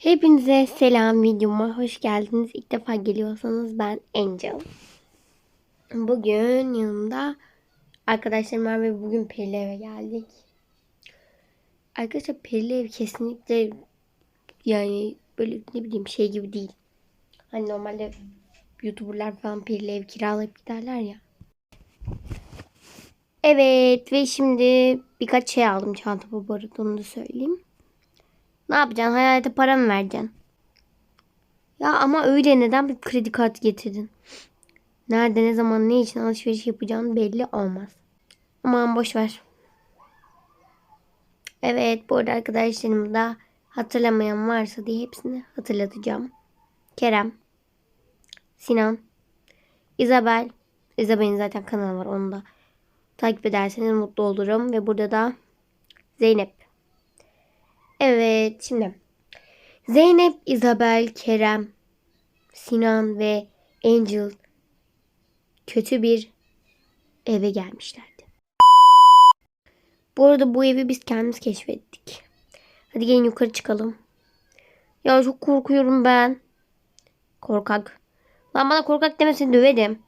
Hepinize selam videoma hoş geldiniz. İlk defa geliyorsanız ben Angel. Bugün yanımda arkadaşlarım var ve bugün Perili eve geldik. Arkadaşlar Perili ev kesinlikle yani böyle ne bileyim şey gibi değil. Hani normalde YouTuber'lar falan Perili ev kiralayıp giderler ya. Evet ve şimdi birkaç şey aldım çantama bu arada onu da söyleyeyim. Ne yapacaksın? Hayalete para mı vereceksin? Ya ama öyle neden bir kredi kartı getirdin? Nerede, ne zaman, ne için alışveriş yapacağın belli olmaz. Aman boş ver. Evet bu arada arkadaşlarım da hatırlamayan varsa diye hepsini hatırlatacağım. Kerem, Sinan, İzabel. İzabel'in zaten kanalı var onu da takip ederseniz mutlu olurum. Ve burada da Zeynep. Evet şimdi Zeynep, Isabel, Kerem, Sinan ve Angel kötü bir eve gelmişlerdi. Bu arada bu evi biz kendimiz keşfettik. Hadi gelin yukarı çıkalım. Ya çok korkuyorum ben. Korkak. Lan bana korkak demesin döverim.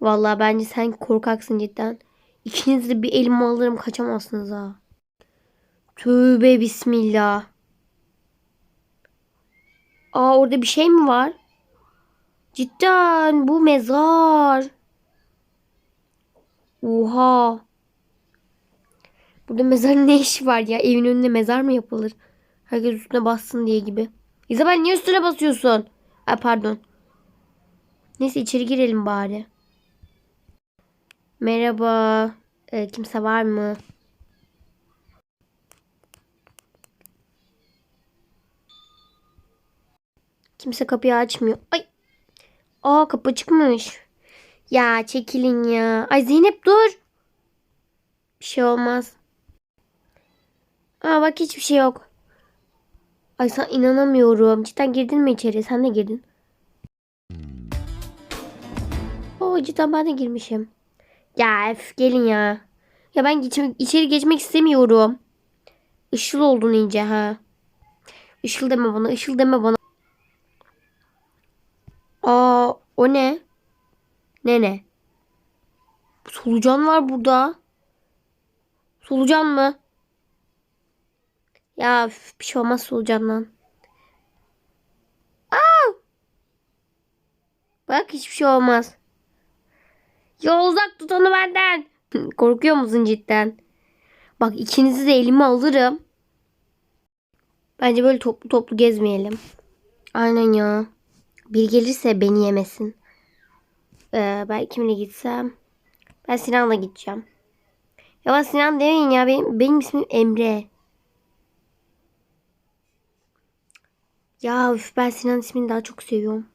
Vallahi bence sen korkaksın cidden. İkiniz de bir elime alırım kaçamazsınız ha. Tövbe bismillah. Aa orada bir şey mi var? Cidden bu mezar. Oha. Burada mezarın ne işi var ya? Evin önünde mezar mı yapılır? Herkes üstüne bassın diye gibi. İzabel niye üstüne basıyorsun? Ay pardon. Neyse içeri girelim bari. Merhaba. Ee, kimse var mı? Kimse kapıyı açmıyor. Ay. Aa kapı çıkmış. Ya çekilin ya. Ay Zeynep dur. Bir şey olmaz. Aa bak hiçbir şey yok. Ay sen inanamıyorum. Cidden girdin mi içeri? Sen de girdin. Oo cidden ben de girmişim. Ya öf, gelin ya. Ya ben geçmek, içeri geçmek istemiyorum. Işıl oldun iyice ha. Işıl deme bana. Işıl deme bana. Aa o ne? Ne ne? Solucan var burada. Solucan mı? Ya bir şey olmaz solucandan. Aa! Bak hiçbir şey olmaz. Ya uzak tut onu benden. Korkuyor musun cidden? Bak ikinizi de elime alırım. Bence böyle toplu toplu gezmeyelim. Aynen ya. Bir gelirse beni yemesin. Ee, ben kimle gitsem? Ben Sinan'la gideceğim. Ya ben Sinan demeyin ya. Benim, benim ismim Emre. Ya üf, ben Sinan ismini daha çok seviyorum.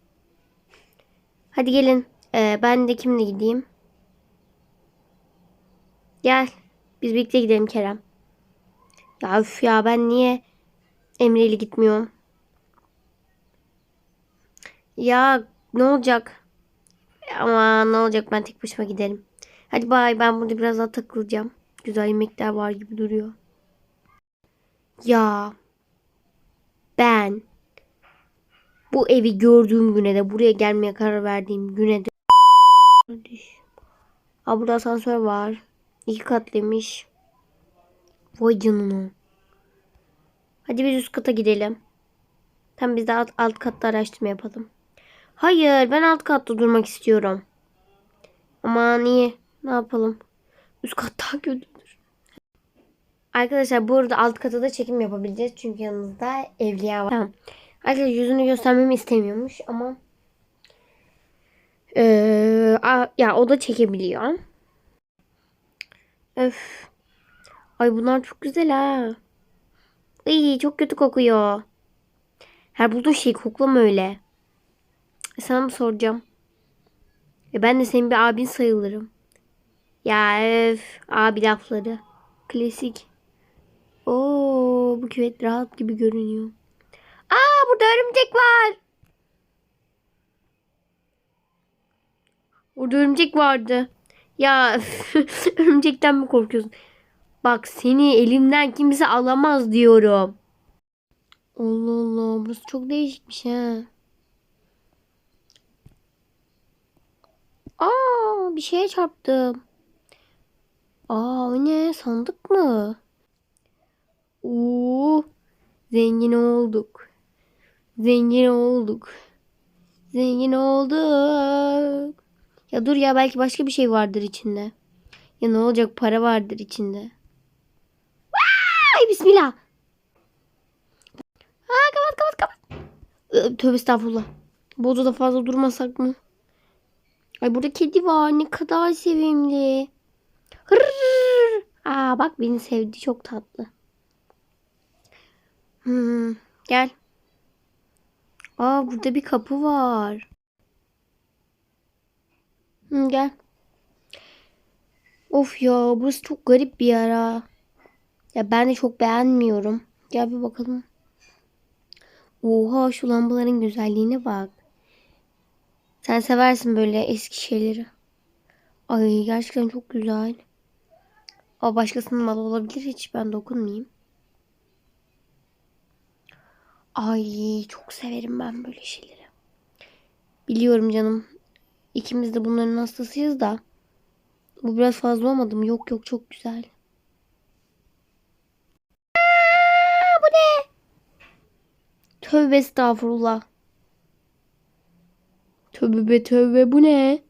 Hadi gelin. Ee, ben de kimle gideyim? Gel. Biz birlikte gidelim Kerem. Ya üf ya ben niye Emre ile gitmiyorum? Ya ne olacak? Ama ne olacak ben tek başıma giderim. Hadi bay ben burada biraz daha takılacağım. Güzel yemekler var gibi duruyor. Ya ben bu evi gördüğüm güne de buraya gelmeye karar verdiğim güne de Aa, burada asansör var. İki katlıymış. Vay canına. Hadi biz üst kata gidelim. Tam biz de alt, alt katta araştırma yapalım. Hayır ben alt katta durmak istiyorum. Aman iyi. Ne yapalım? Üst kat daha kötüdür. Arkadaşlar bu arada alt kata da çekim yapabileceğiz. Çünkü yanımızda evliya var. Tamam. Arkadaşlar yüzünü göstermemi istemiyormuş ama ee, ya o da çekebiliyor. Öf. Ay bunlar çok güzel ha. İyi çok kötü kokuyor. Her bulduğun şeyi koklama öyle. E, sana mı soracağım? E, ben de senin bir abin sayılırım. Ya öf. Abi lafları. Klasik. Oo bu küvet rahat gibi görünüyor. Aa burada örümcek var. Orada örümcek vardı. Ya örümcekten mi korkuyorsun? Bak seni elimden kimse alamaz diyorum. Allah Allah burası çok değişikmiş ha. Aa bir şeye çarptım. Aa o ne sandık mı? Oo zengin olduk. Zengin olduk. Zengin olduk. Ya dur ya belki başka bir şey vardır içinde. Ya ne olacak para vardır içinde. Ay bismillah. Ha kapat kapat kapat. Ee, Tövbe estağfurullah. Bu odada fazla durmasak mı? Ay burada kedi var. Ne kadar sevimli. Hırrrr. Aa bak beni sevdi. Çok tatlı. Hmm, gel. Aa burada bir kapı var. Hı, gel. Of ya burası çok garip bir yer ha. Ya ben de çok beğenmiyorum. Gel bir bakalım. Oha şu lambaların güzelliğine bak. Sen seversin böyle eski şeyleri. Ay gerçekten çok güzel. Ama başkasının malı olabilir hiç ben dokunmayayım. Ay çok severim ben böyle şeyleri. Biliyorum canım. İkimiz de bunların hastasıyız da. Bu biraz fazla olmadı mı? Yok yok çok güzel. Aa, bu ne? Tövbe estağfurullah. Tövbe be tövbe bu ne?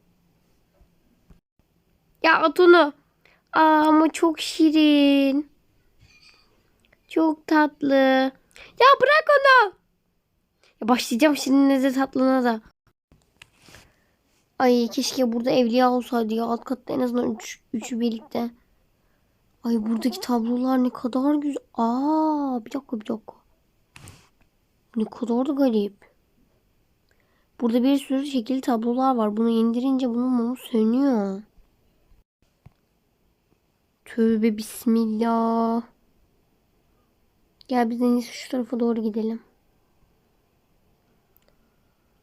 Ya at onu. Aa, ama çok şirin. Çok tatlı. Ya bırak onu. Ya başlayacağım şimdi de tatlına da. Ay keşke burada evliya olsaydı ya. Alt katta en azından üç, üçü birlikte. Ay buradaki tablolar ne kadar güzel. Aa bir dakika bir dakika. Ne kadar da garip. Burada bir sürü şekilli tablolar var. Bunu indirince bunun mumu sönüyor. Tövbe bismillah. Gel biz en iyisi şu tarafa doğru gidelim.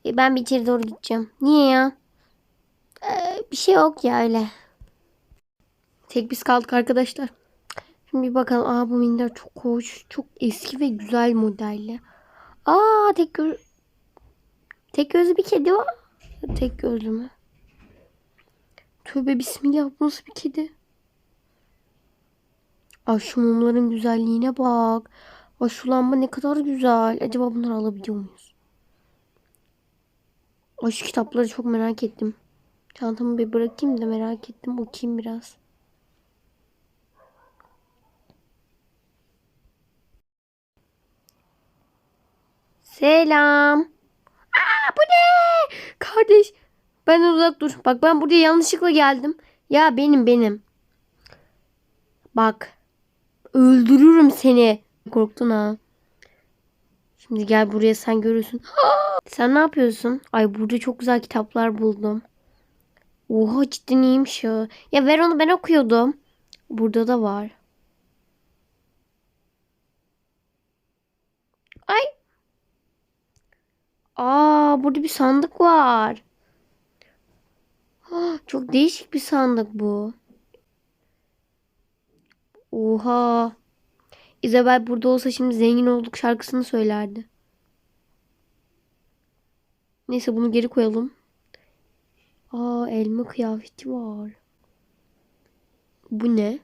E, ben bir içeri doğru gideceğim. Niye ya? Ee, bir şey yok ya öyle. Tek biz kaldık arkadaşlar. Şimdi bir bakalım. Aa bu minder çok hoş. Çok eski ve güzel modelli. Aa tek göz... Tek gözlü bir kedi var. Tek gözlü mü? Tövbe bismillah bu nasıl bir kedi? Ay şu mumların güzelliğine bak. Ay şu lamba ne kadar güzel. Acaba bunları alabiliyor muyuz? Ay şu kitapları çok merak ettim. Çantamı bir bırakayım da merak ettim. Okuyayım biraz. Selam. Aa bu ne? Kardeş benden uzak dur. Bak ben buraya yanlışlıkla geldim. Ya benim benim. Bak. Öldürürüm seni. Korktun ha. Şimdi gel buraya sen görürsün. sen ne yapıyorsun? Ay burada çok güzel kitaplar buldum. Oha cidden iyiymiş ya. Ya ver onu ben okuyordum. Burada da var. Ay. Burada bir sandık var. Ah, Çok değişik bir sandık bu. Oha. Isabel burada olsa şimdi zengin olduk şarkısını söylerdi. Neyse bunu geri koyalım. Aa elma kıyafeti var. Bu ne?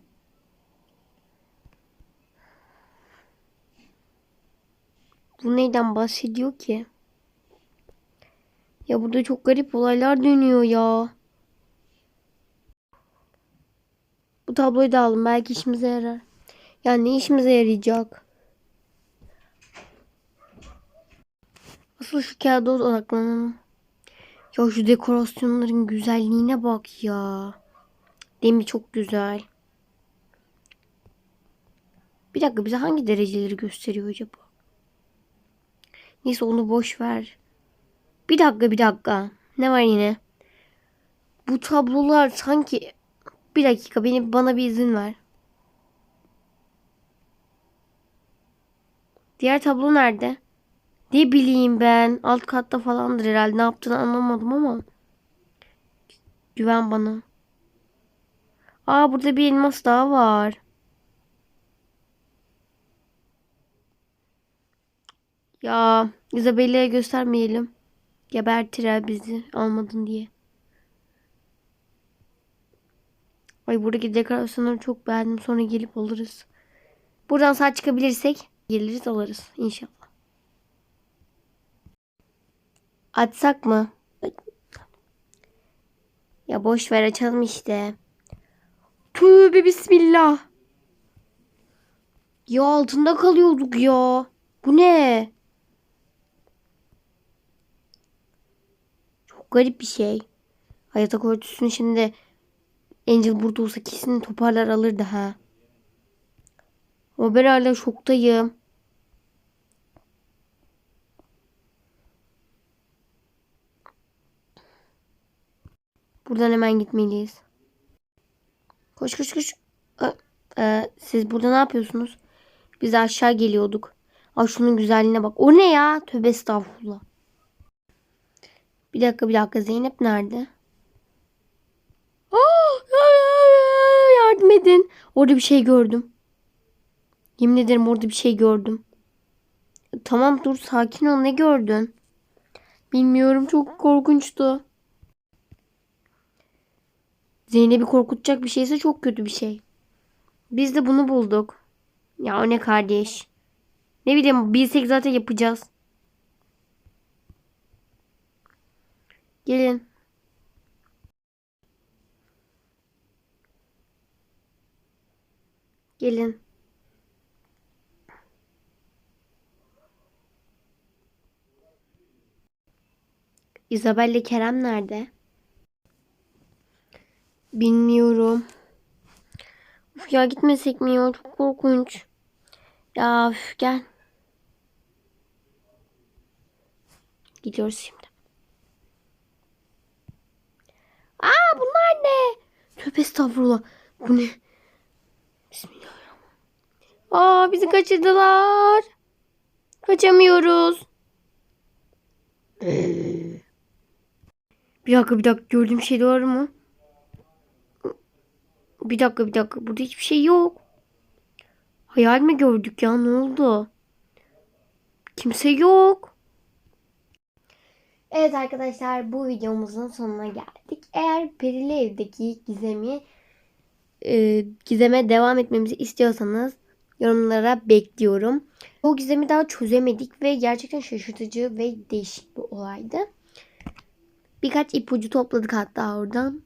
Bu neyden bahsediyor ki? Ya burada çok garip olaylar dönüyor ya. Bu tabloyu da alın. Belki işimize yarar. Ya ne işimize yarayacak? Asıl şu kağıda odaklanalım. Ya şu dekorasyonların güzelliğine bak ya. Değil mi? Çok güzel. Bir dakika bize hangi dereceleri gösteriyor acaba? Neyse onu boş ver. Bir dakika bir dakika. Ne var yine? Bu tablolar sanki... Bir dakika beni bana bir izin ver. Diğer tablo nerede? Ne bileyim ben. Alt katta falandır herhalde. Ne yaptığını anlamadım ama. Güven bana. Aa burada bir elmas daha var. Ya Isabella'ya göstermeyelim. Gebertir bizi almadın diye. Ay buradaki dekorasyonları çok beğendim. Sonra gelip alırız. Buradan sağ çıkabilirsek geliriz alırız inşallah. Açsak mı? Ya boş ver açalım işte. Tövbe bismillah. Ya altında kalıyorduk ya. Bu ne? Garip bir şey. Yatak örtüsünü şimdi Angel burada olsa kesin toparlar alırdı ha. Ama ben hala şoktayım. Buradan hemen gitmeliyiz. Koş koş koş. Aa, e, siz burada ne yapıyorsunuz? Biz aşağı geliyorduk. Ay şunun güzelliğine bak. O ne ya? Tövbe estağfurullah. Bir dakika bir dakika. Zeynep nerede? Aa, yardım edin. Orada bir şey gördüm. Yemin ederim orada bir şey gördüm. Tamam dur sakin ol. Ne gördün? Bilmiyorum çok korkunçtu. Zeynep'i korkutacak bir şeyse çok kötü bir şey. Biz de bunu bulduk. Ya o ne kardeş? Ne bileyim bilsek zaten yapacağız. Gelin. Gelin. İzabel ile Kerem nerede? Bilmiyorum. Uf ya gitmesek mi ya? Çok korkunç. Ya üf, gel. Gidiyoruz şimdi. Aa bunlar ne? Tövbe estağfurullah. Bu ne? Bismillahirrahmanirrahim. Aa bizi kaçırdılar. Kaçamıyoruz. Bir dakika bir dakika gördüğüm şey doğru mu? Bir dakika bir dakika burada hiçbir şey yok. Hayal mi gördük ya ne oldu? Kimse yok. Evet arkadaşlar bu videomuzun sonuna geldik. Eğer Perili Ev'deki gizemi e, gizeme devam etmemizi istiyorsanız yorumlara bekliyorum. O gizemi daha çözemedik ve gerçekten şaşırtıcı ve değişik bir olaydı. Birkaç ipucu topladık hatta oradan.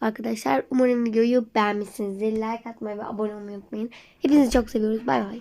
Arkadaşlar umarım videoyu beğenmişsinizdir. Like atmayı ve abone olmayı unutmayın. Hepinizi çok seviyoruz. Bay bay.